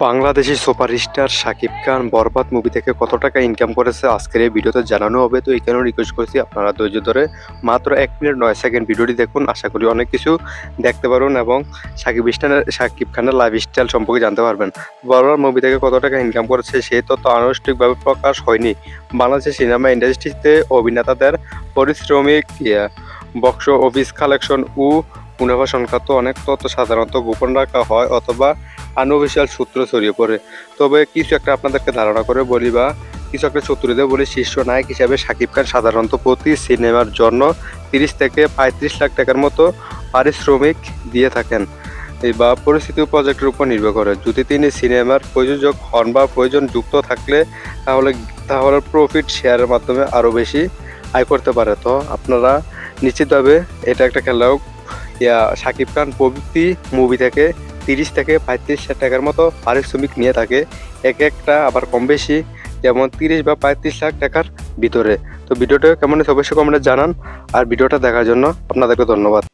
Bangladeshi superstar Shakib Khan Borbaad movie থেকে কত টাকা ইনকাম করেছে আজকের এই ভিডিওতে জানানো হবে। তো এখানেও রিকোয়েস্ট করছি আপনারা ধৈর্য ধরে মাত্র এক মিনিট নয় সেকেন্ড ভিডিওটি দেখুন। আশা করি অনেক কিছু দেখতে পারুন এবং শাকিব স্টানের শাকিব খানের লাইফ স্টাইল সম্পর্কে জানতে পারবেন। বরবাদ মুভি থেকে কত টাকা ইনকাম করেছে সেই তথ্য আনুষ্ঠানিকভাবে প্রকাশ হয়নি। বাংলাদেশের সিনেমা ইন্ডাস্ট্রিতে অভিনেতাদের পারিশ্রমিক বক্স অফিস কালেকশন ও মুনাফা সংক্রান্ত অনেক তথ্য সাধারণত গোপন রাখা হয় অথবা আনঅফিসিয়াল সূত্র ছড়িয়ে পড়ে। তবে কিছু একটা আপনাদেরকে ধারণা করে বলি বা কিছু একটা সূত্রতে বলি, শীর্ষ নায়ক হিসাবে শাকিব খান সাধারণত প্রতি সিনেমার জন্য তিরিশ থেকে পঁয়ত্রিশ লাখ টাকার মতো পারিশ্রমিক দিয়ে থাকেন বা পরিস্থিতি প্রজেক্টের উপর নির্ভর করে। যদি তিনি সিনেমার প্রযোজক হন বা প্রয়োজন যুক্ত থাকলে তাহলে তাহলে প্রফিট শেয়ারের মাধ্যমে আরও বেশি আয় করতে পারে। তো আপনারা নিশ্চিতভাবে এটা একটা খেলাও ইয়া, শাকিব খান প্রভৃতি মুভি থেকে তিরিশ থেকে পঁয়ত্রিশ হাজার টাকার মতো পারিশ্রমিক নিয়ে থাকে। এক একটা আবার কম বেশি, যেমন তিরিশ বা পঁয়ত্রিশ লাখ টাকার ভিতরে। তো ভিডিওটা কেমন অবশ্যই কমেন্টে জানান। আর ভিডিওটা দেখার জন্য আপনাদেরকে ধন্যবাদ।